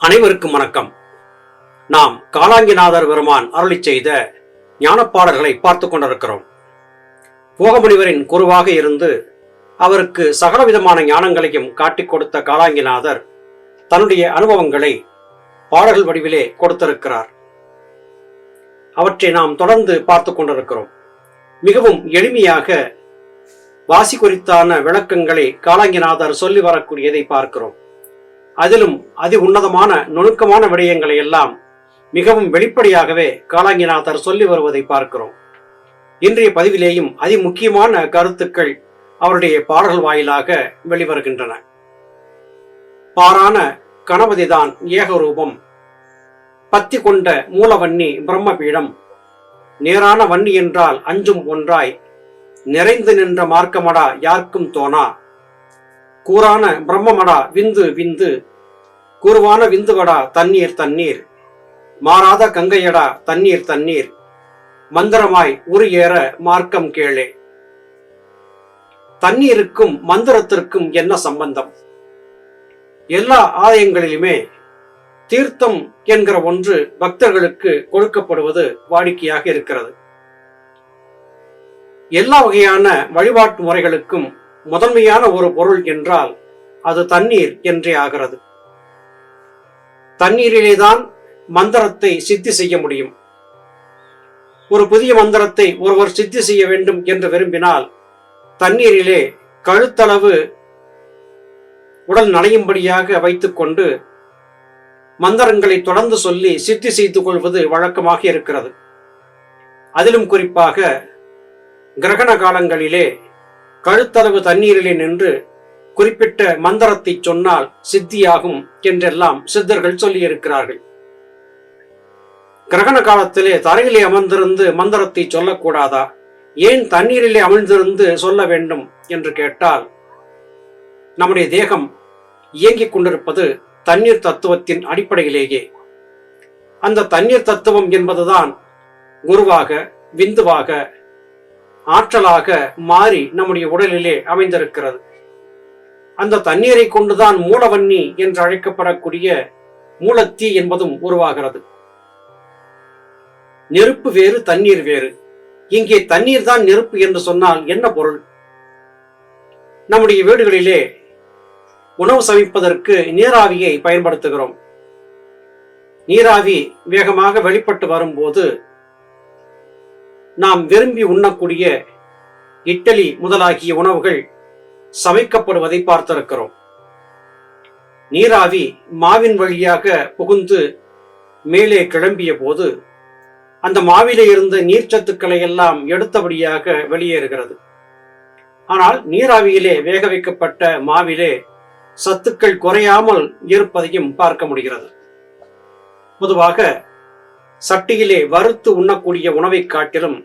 அனைவருக்கும் வணக்கம். நாம் காலாங்கிநாதர் பெருமான் அருளி செய்த ஞானப்பாடல்களை பார்த்து கொண்டிருக்கிறோம். போகமுனிவரின் குருவாக இருந்து அவருக்கு சகலவிதமான ஞானங்களையும் காட்டிக் கொடுத்த காலாங்கிநாதர் தன்னுடைய அனுபவங்களை பாடல்கள் வடிவிலே கொடுத்திருக்கிறார். அவற்றை நாம் தொடர்ந்து பார்த்து கொண்டிருக்கிறோம். மிகவும் எளிமையாக வாசி குறித்தான விளக்கங்களை காலாங்கிநாதர் சொல்லி வரக்கூடியதை பார்க்கிறோம். அதிலும் அதி உன்னதமான நுணுக்கமான விடயங்களை எல்லாம் மிகவும் வெளிப்படையாகவே காலாங்கிநாதர் சொல்லி வருவதை பார்க்கிறோம். இன்றைய பதிவிலேயும் அதி முக்கியமான கருத்துக்கள் அவருடைய பாடல்கள் வாயிலாக வெளிவருகின்றன. பாரான கணபதிதான் ஏகரூபம். பத்தி கொண்ட மூலவன்னி பிரம்மபீடம். நேரான வன்னி என்றால் அஞ்சும் ஒன்றாய். நிறைந்து நின்ற மார்க்கமடா யார்க்கும் தோணா. கூறான பிரம்மமடா விந்து விந்து கூறுவான விந்துவடா தண்ணீர் தண்ணீர் மாறாத கங்கையடா தண்ணீர் தண்ணீர் மந்திரமாய் உரு ஏற மார்க்கம் கேளே. தண்ணீருக்கும் மந்திரத்திற்கும் என்ன சம்பந்தம்? எல்லா ஆலயங்களிலுமே தீர்த்தம் என்கிற ஒன்று பக்தர்களுக்கு கொடுக்கப்படுவது வாடிக்கையாக இருக்கிறது. எல்லா வகையான வழிபாட்டு முறைகளுக்கும் முதன்மையான ஒரு பொருள் என்றால் அது தண்ணீர் என்றே ஆகிறது. தண்ணீரிலேதான் மந்திரத்தை சித்தி செய்ய முடியும். ஒரு புதிய மந்திரத்தை ஒருவர் சித்தி செய்ய வேண்டும் என்று விரும்பினால் தண்ணீரிலே கழுத்தளவு உடல் நனையும்படியாக வைத்துக்கொண்டு மந்திரங்களை தொடர்ந்து சொல்லி சித்தி செய்து கொள்வது வழக்கமாக இருக்கிறது. அதிலும் குறிப்பாக கிரகண காலங்களிலே கழுத்தளவு தண்ணீரிலே நின்று குறிப்பிட்ட மந்திரத்தை சொன்னால் சித்தியாகும் என்றெல்லாம் சித்தர்கள் சொல்லியிருக்கிறார்கள். கிரகண காலத்திலே தரையிலே அமர்ந்திருந்து மந்திரத்தை சொல்லக்கூடாதா? ஏன் தண்ணீரிலே அமிழ்ந்திருந்து சொல்ல வேண்டும் என்று கேட்டால் நம்முடைய தேகம் இயங்கிக் கொண்டிருப்பது தண்ணீர் தத்துவத்தின் அடிப்படையிலேயே. அந்த தண்ணீர் தத்துவம் என்பதுதான் குருவாக விந்துவாக ஆற்றலாக மாறி நம்முடைய உடலிலே அமைந்திருக்கிறது. அந்த தண்ணீரை கொண்டுதான் மூலவன்னி என்று அழைக்கப்படக்கூடிய மூலத்தீ என்பதும் உருவாகிறது. நெருப்பு வேறு தண்ணீர் வேறு. இங்கே தண்ணீர் தான் நெருப்பு என்று சொன்னால் என்ன பொருள்? நம்முடைய வீடுகளிலே உணவு சமைப்பதற்கு நீராவியை பயன்படுத்துகிறோம். நீராவி வேகமாக வெளிப்பட்டு வரும்போது நாம் விரும்பி உண்ணக்கூடிய இட்டலி முதலாகிய உணவுகள் சமைக்கப்படுவதை பார்த்திருக்கிறோம். நீராவி மாவின் வழியாக புகுந்து மேலே கிளம்பிய போது அந்த மாவிலே இருந்த நீர்ச்சத்துக்களை எல்லாம் எடுத்தபடியாக வெளியேறுகிறது. ஆனால் நீராவியிலே வேக வைக்கப்பட்ட மாவிலே சத்துக்கள் குறையாமல் இருப்பதையும் பார்க்க முடிகிறது. பொதுவாக சட்டியிலே வறுத்து உண்ணக்கூடிய உணவை காட்டிலும்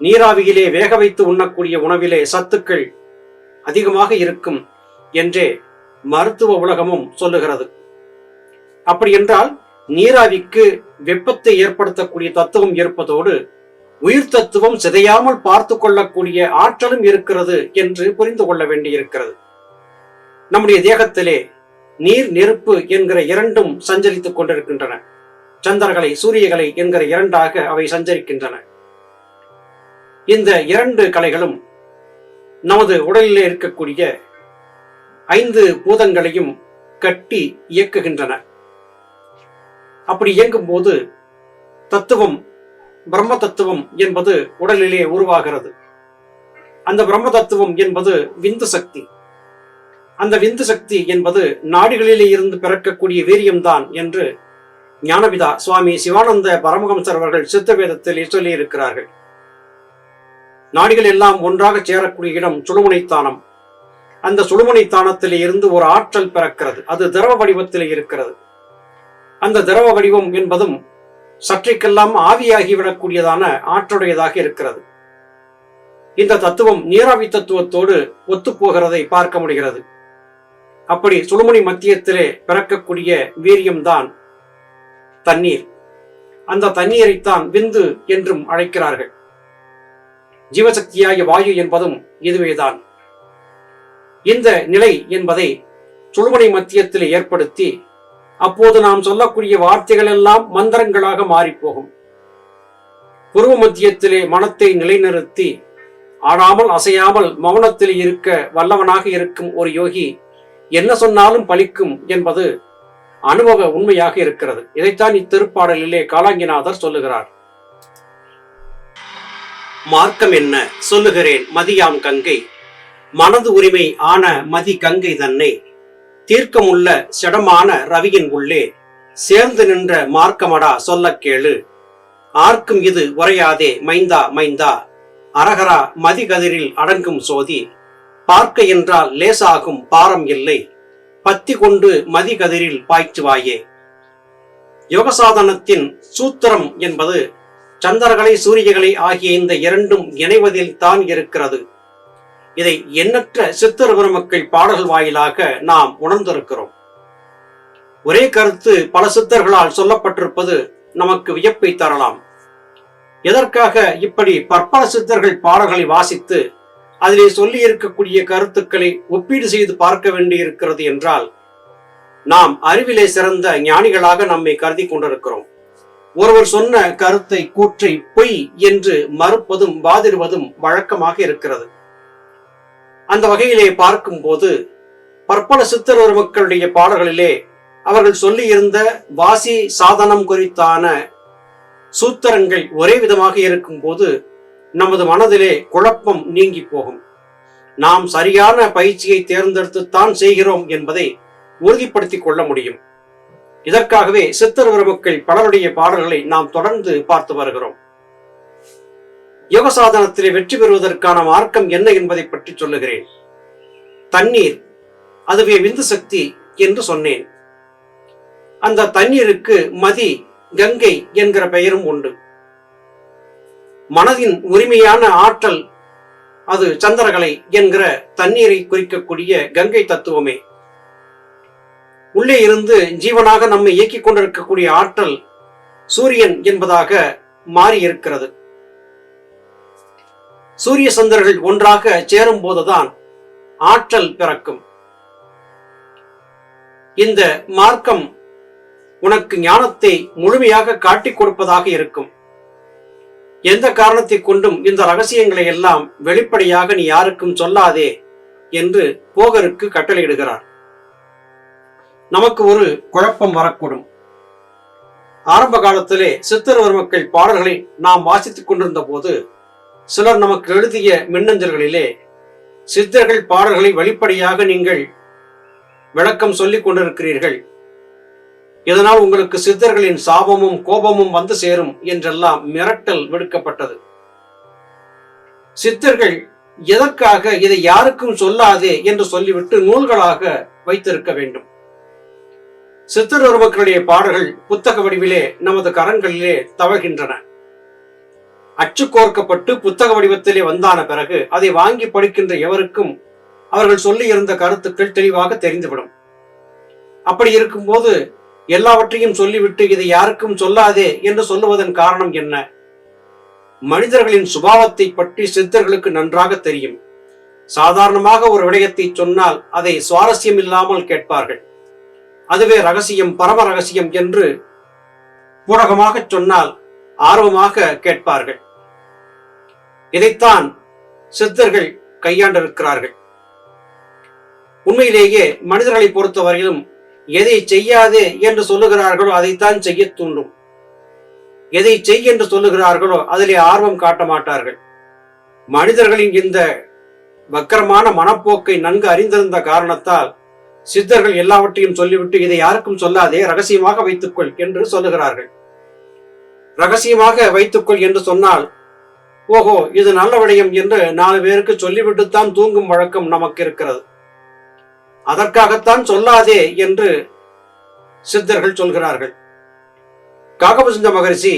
நீராவியிலே வேக வைத்து உண்ணக்கூடிய உணவிலே சத்துக்கள் அதிகமாக இருக்கும் என்றே மருத்துவ உலகமும் சொல்லுகிறது. அப்படி என்றால் நீராவிக்கு வெப்பத்தை ஏற்படுத்தக்கூடிய தத்துவம் இருப்பதோடு உயிர் தத்துவம் சிதையாமல் பார்த்து கொள்ளக்கூடிய ஆற்றலும் இருக்கிறது என்று புரிந்து கொள்ள வேண்டியிருக்கிறது. நம்முடைய தேகத்திலே நீர் நெருப்பு என்கிற இரண்டும் சஞ்சரித்துக் கொண்டிருக்கின்றன. சந்திரகலை சூரியகலை என்கிற இரண்டாக அவை சஞ்சரிக்கின்றன. இந்த இரண்டு கலைகளும் நமது உடலிலே இருக்கக்கூடிய ஐந்து பூதங்களையும் கட்டி இயக்குகின்றன. அப்படி இயங்கும் போது தத்துவம் பிரம்ம தத்துவம் என்பது உடலிலே உருவாகிறது. அந்த பிரம்ம தத்துவம் என்பது விந்து சக்தி. அந்த விந்து சக்தி என்பது நாடுகளிலே இருந்து பிறக்கக்கூடிய வீரியம்தான் என்று ஞானபிதா சுவாமி சிவானந்த பரமஹம்சர் அவர்கள் சித்த வேதத்தில் சொல்லி இருக்கிறார்கள் நாடுகள் எல்லாம் ஒன்றாக சேரக்கூடிய இடம் சுழுமுனைத்தானம். அந்த சுழுமுனைத்தானத்திலே இருந்து ஒரு ஆற்றல் பிறக்கிறது. அது திரவ வடிவத்திலே இருக்கிறது. அந்த திரவ வடிவம் என்பதும் சற்றைக்கெல்லாம் ஆவியாகிவிடக்கூடியதான ஆற்றுடையதாக இருக்கிறது. இந்த தத்துவம் நீராவி தத்துவத்தோடு ஒத்துப்போகிறதை பார்க்க முடிகிறது. அப்படி சுழுமுனை மத்தியத்திலே பிறக்கக்கூடிய வீரியம்தான் தண்ணீர். அந்த தண்ணீரைத்தான் விந்து என்றும் அழைக்கிறார்கள். ஜீவசக்தியாகிய வாயு என்பதும் இதுவேதான். இந்த நிலை என்பதை சுழுமனை மத்தியத்தில் ஏற்படுத்தி அப்போது நாம் சொல்லக்கூடிய வார்த்தைகள் எல்லாம் மந்திரங்களாக மாறிப்போகும். புருவ மத்தியத்திலே மனத்தை நிலைநிறுத்தி ஆடாமல் அசையாமல் மௌனத்தில் இருக்க வல்லவனாக இருக்கும் ஒரு யோகி என்ன சொன்னாலும் பலிக்கும் என்பது அனுபவ உண்மையாக இருக்கிறது. இதைத்தான் இத்திருப்பாடலிலே காலாங்கிநாதர் சொல்லுகிறார். மார்க்கம் என்ன? சொல்லுகிறேன் மதியாம் கங்கை. மனது உரிமை ஆன மதி கங்கை தன்னை. தீர்க்கமுள்ள செடமான ரவியின் உள்ளே. சேர்ந்து நின்ற மார்க்கமடா சொல்லக் கேளு. ஆர்க்கும் இது உரையாதே மைந்தா மைந்தா. அரகரா மதிகதிரில் அடங்கும் சோதி. பார்க்க என்றால் லேசாகும் பாரம் இல்லை. பத்தி கொண்டு மதிகதிரில் பாய்ச்சுவாயே. யோகசாதனத்தின் சூத்திரம் என்பது சந்திரகளை சூரியகளை ஆகிய இந்த இரண்டும் இணைவதில் தான் இருக்கிறது. இதை எண்ணற்ற சித்தர் பெருமக்கள் பாடல்கள் வாயிலாக நாம் உணர்ந்திருக்கிறோம். ஒரே கருத்து பல சித்தர்களால் சொல்லப்பட்டிருப்பது நமக்கு வியப்பை தரலாம். எதற்காக இப்படி பற்பல சித்தர்கள் பாடல்களை வாசித்து அதிலே சொல்லி இருக்கக்கூடிய கருத்துக்களை ஒப்பீடு செய்து பார்க்க வேண்டியிருக்கிறது என்றால் நாம் அறிவிலே சிறந்த ஞானிகளாக நம்மை கருதி கொண்டிருக்கிறோம். ஒருவர் சொன்ன கருத்தை கூற்றை பொய் என்று மறுப்பதும் வாதிடுவதும் வழக்கமாக இருக்கிறது. அந்த வகையிலே பார்க்கும்போது பற்பல சித்தர் ஒரு மக்களுடைய பாடல்களிலே அவர்கள் சொல்லியிருந்த வாசி சாதனம் குறித்தான சூத்திரங்கள் ஒரே விதமாக இருக்கும்போது நமது மனதிலே குழப்பம் நீங்கி போகும். நாம் சரியான பயிற்சியை தேர்ந்தெடுத்துத்தான் செய்கிறோம் என்பதை உறுதிப்படுத்திக் கொள்ள முடியும். இதற்காகவே சித்தர் பிரபுக்கள் பலருடைய பாடல்களை நாம் தொடர்ந்து பார்த்து வருகிறோம். யோக சாதனத்திலே வெற்றி பெறுவதற்கான மார்க்கம் என்ன என்பதை பற்றி சொல்லுகிறேன். தண்ணீர் அதுவே விந்து சக்தி என்று சொன்னேன். அந்த தண்ணீருக்கு மதி கங்கை என்கிற பெயரும் உண்டு. மனதின் உரிமையான ஆற்றல் அது சந்திரகலை என்கிற தண்ணீரை குறிக்கக்கூடிய கங்கை தத்துவமே. உள்ளே இருந்து ஜீவனாக நம்மை இயக்கிக் கொண்டிருக்கக்கூடிய ஆற்றல் சூரியன் என்பதாக மாறி இருக்கிறது சூரிய சந்திரர்கள் ஒன்றாக சேரும் போதுதான் ஆற்றல் பிறக்கும். இந்த மார்க்கம் உனக்கு ஞானத்தை முழுமையாக காட்டிக் கொடுப்பதாக இருக்கும். எந்த காரணத்தை கொண்டும் இந்த ரகசியங்களை எல்லாம் வெளிப்படையாக நீ யாருக்கும் சொல்லாதே என்று போகருக்கு கட்டளையிடுகிறார். நமக்கு ஒரு குழப்பம் வரக்கூடும். ஆரம்ப காலத்திலே சித்தர்வர் மக்கள் பாடல்களை நாம் வாசித்துக் கொண்டிருந்த போது சிலர் நமக்கு எழுதிய மின்னஞ்சல்களிலே சித்தர்கள் பாடல்களை வெளிப்படையாக நீங்கள் விளக்கம் சொல்லிக் கொண்டிருக்கிறீர்கள். இதனால் உங்களுக்கு சித்தர்களின் சாபமும் கோபமும் வந்து சேரும் என்றெல்லாம் மிரட்டல் விடுக்கப்பட்டது. சித்தர்கள் எதற்காக இதை யாருக்கும் சொல்லாதே என்று சொல்லிவிட்டு நூல்களாக வைத்திருக்க வேண்டும். சித்தர் உருவக்களுடைய பாடல்கள் புத்தக வடிவிலே நமது கரங்களிலே தவழ்கின்றன. அச்சு கோர்க்கப்பட்டு புத்தக வடிவத்திலே வந்தான பிறகு அதை வாங்கி படிக்கின்ற எவருக்கும் அவர்கள் சொல்லி இருந்த கருத்துக்கள் தெளிவாக தெரிந்துவிடும். அப்படி இருக்கும்போது எல்லாவற்றையும் சொல்லிவிட்டு இதை யாருக்கும் சொல்லாதே என்று சொல்லுவதன் காரணம் என்ன? மனிதர்களின் சுபாவத்தை பற்றி சித்தர்களுக்கு நன்றாக தெரியும். சாதாரணமாக ஒரு விடயத்தை சொன்னால் அதை சுவாரஸ்யம் இல்லாமல் கேட்பார்கள். அதுவே ரகசியம் பரம ரகசியம் என்று பூடகமாக சொன்னால் ஆர்வமாக கேட்பார்கள். இதைத்தான் சித்தர்கள் கையாண்டிருக்கிறார்கள். உண்மையிலேயே மனிதர்களை பொறுத்தவரையிலும் எதை செய்யாதே என்று சொல்லுகிறார்களோ அதைத்தான் செய்ய தூண்டும். எதை செய் என்று சொல்லுகிறார்களோ அதிலே ஆர்வம் காட்ட மாட்டார்கள். மனிதர்களின் இந்த வக்கரமான மனப்போக்கை நன்கு அறிந்திருந்த காரணத்தால் சித்தர்கள் எல்லாவற்றையும் சொல்லிவிட்டு இதை யாருக்கும் சொல்லாதே ரகசியமாக வைத்துக்கொள் என்று சொல்லுகிறார்கள். ரகசியமாக வைத்துக்கொள் என்று சொன்னால் ஓஹோ இது நல்ல விடயம் என்று நாலு பேருக்கு சொல்லிவிட்டுத்தான் தூங்கும் வழக்கம் நமக்கு இருக்கிறது. அதற்காகத்தான் சொல்லாதே என்று சித்தர்கள் சொல்கிறார்கள். காகபசுந்த மகரிஷி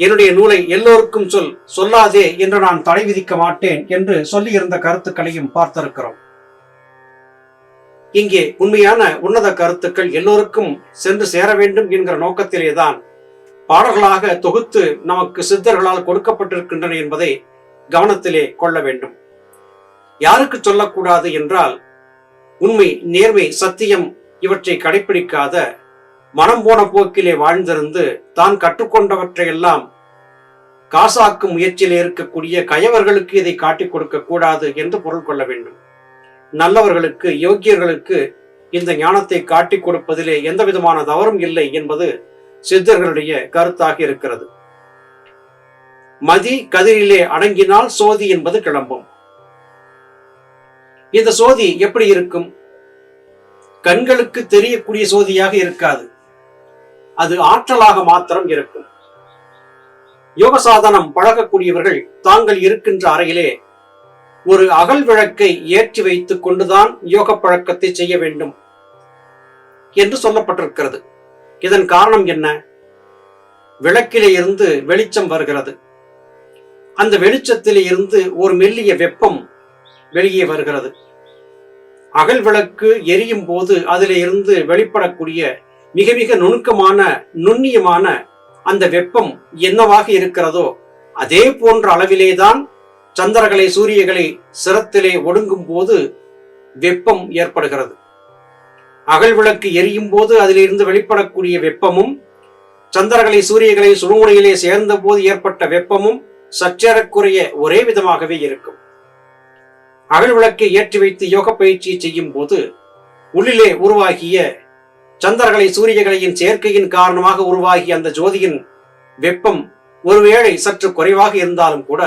என்னுடைய நூலை எல்லோருக்கும் சொல் சொல்லாதே என்று நான் தடை விதிக்க மாட்டேன் என்று சொல்லியிருந்த கருத்துக்களையும் பார்த்திருக்கிறோம். இங்கே உண்மையான உன்னத கருத்துக்கள் எல்லோருக்கும் சென்று சேர வேண்டும் என்கிற நோக்கத்திலேதான் பாடல்களாக தொகுத்து நமக்கு சித்தர்களால் கொடுக்கப்பட்டிருக்கின்றன என்பதை கவனத்திலே கொள்ள வேண்டும். யாருக்கு சொல்லக்கூடாது என்றால் உண்மை நேர்மை சத்தியம் இவற்றை கடைபிடிக்காத மனம் போன போக்கிலே வாழ்ந்திருந்து தான் கற்றுக்கொண்டவற்றையெல்லாம் காசாக்கும் முயற்சியில் இருக்கக்கூடிய கயவர்களுக்கு இதை காட்டிக் கொடுக்க கூடாது என்று பொருள் கொள்ள வேண்டும். நல்லவர்களுக்கு யோக்கியர்களுக்கு இந்த ஞானத்தை காட்டிக் கொடுப்பதிலே எந்த விதமான தவறும் இல்லை என்பது சித்தர்களுடைய கருத்தாக இருக்கிறது. மதி கதிரிலே அடங்கினால் சோதி என்பது கிளம்பும். இந்த சோதி எப்படி இருக்கும்? கண்களுக்கு தெரியக்கூடிய சோதியாக இருக்காது. அது ஆற்றலாக மாத்திரம் இருக்கும். யோக சாதனம் பழகக்கூடியவர்கள் தாங்கள் இருக்கின்ற அறையிலே ஒரு அகல் விளக்கை ஏற்றி வைத்துக் கொண்டுதான் யோக பழக்கத்தை செய்ய வேண்டும் என்று சொல்லப்பட்டிருக்கிறது. இதன் காரணம் என்ன? விளக்கிலே இருந்து வெளிச்சம் வருகிறது. அந்த வெளிச்சத்திலே இருந்து ஒரு மெல்லிய வெப்பம் வெளியே வருகிறது. அகல் விளக்கு எரியும் போது அதில் இருந்து வெளிப்படக்கூடிய மிக மிக நுணுக்கமான நுண்ணியமான அந்த வெப்பம் என்னவாக இருக்கிறதோ அதே போன்ற அளவிலேதான் சந்திரகளை சூரியகளை சிரத்திலே ஒடுங்கும் போது வெப்பம் ஏற்படுகிறது. அகல் விளக்கு எரியும் போது அதிலிருந்து வெளிப்படக்கூடிய வெப்பமும் சந்திரகளை சூரியகளை சுடுமுனையிலே சேர்ந்த போது ஏற்பட்ட வெப்பமும் சற்றேறக்குறைய ஒரே விதமாகவே இருக்கும். அகல் விளக்கை ஏற்றி வைத்து யோக பயிற்சியை செய்யும் போது உள்ளிலே உருவாகிய சந்திரகளை சூரியகளையின் சேர்க்கையின் காரணமாக உருவாகிய அந்த ஜோதியின் வெப்பம் ஒருவேளை சற்று குறைவாக இருந்தாலும் கூட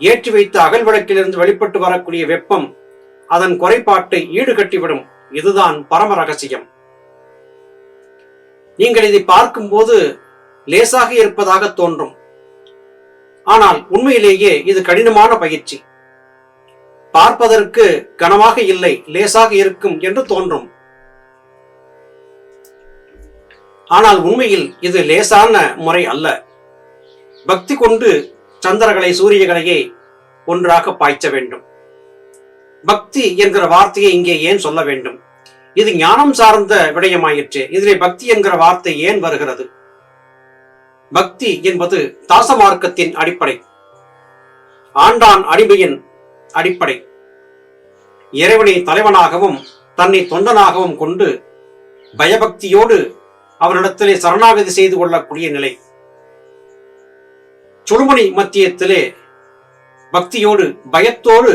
ஏற்றி வைத்த அகல் விளக்கிலிருந்து வெளிப்பட்டு வரக்கூடிய வெப்பம் அதன் குறைபாட்டை ஈடுகட்டிவிடும். இதுதான் பரம ரகசியம். நீங்கள் இதை பார்க்கும்போது லேசாக இருப்பதாக தோன்றும். ஆனால் உண்மையிலேயே இது கடினமான பயிற்சி. பார்ப்பதற்கு கனமாக இல்லை லேசாக இருக்கும் என்று தோன்றும். ஆனால் உண்மையில் இது லேசான முறை அல்ல. பக்தி கொண்டு சந்திரகளை சூரியகளையே ஒன்றாக பாய்ச்ச வேண்டும். பக்தி என்கிற வார்த்தையை இங்கே ஏன் சொல்ல வேண்டும்? இது ஞானம் சார்ந்த விடயமாயிற்று. இதிலே பக்தி என்கிற வார்த்தை ஏன் வருகிறது? பக்தி என்பது தாச மார்க்கத்தின் அடிப்படை. ஆண்டான் அடிமையின் அடிப்படை. இறைவனை தலைவனாகவும் தன்னை தொண்டனாகவும் கொண்டு பயபக்தியோடு அவரிடத்திலே சரணாகதி செய்து கொள்ளக்கூடிய நிலை. சுடுமணி மத்தியத்திலே பக்தியோடு பயத்தோடு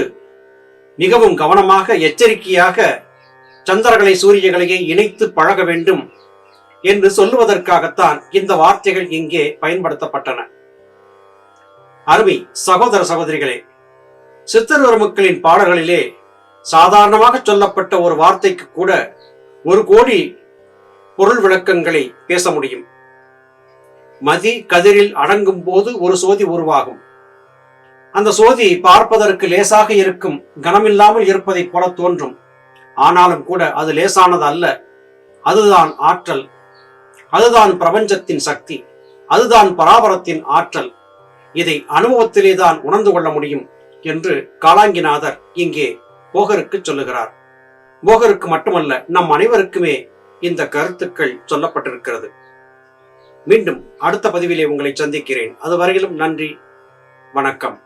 மிகவும் கவனமாக எச்சரிக்கையாக சந்திரகளை சூரியகளையே இணைத்து பழக வேண்டும் என்று சொல்லுவதற்காகத்தான் இந்த வார்த்தைகள் இங்கே பயன்படுத்தப்பட்டன. அருமை சகோதர சகோதரிகளே சித்தர் மக்களின் பாடல்களிலே சாதாரணமாக சொல்லப்பட்ட ஒரு வார்த்தைக்கு கூட ஒரு கோடி பொருள் விளக்கங்களை பேச முடியும். மதி கதிரில் அடங்கும் போது ஒரு சோதி உருவாகும். அந்த சோதி பார்ப்பதற்கு லேசாக இருக்கும் கனமில்லாமல் இருப்பதைப் போல தோன்றும். ஆனாலும் கூட அது லேசானது அல்ல. அதுதான் ஆற்றல். அதுதான் பிரபஞ்சத்தின் சக்தி. அதுதான் பராபரத்தின் ஆற்றல். இதை அனுபவத்திலே தான் உணர்ந்து கொள்ள முடியும். என்று காலாங்கிநாதர் இங்கே போகருக்கு சொல்லுகிறார். போகருக்கு மட்டுமல்ல நம் அனைவருக்குமே இந்த கருத்துக்கள் சொல்லப்பட்டிருக்கிறது. மீண்டும் அடுத்த பதிவிலே உங்களை சந்திக்கிறேன். அதுவரையிலும் நன்றி வணக்கம்.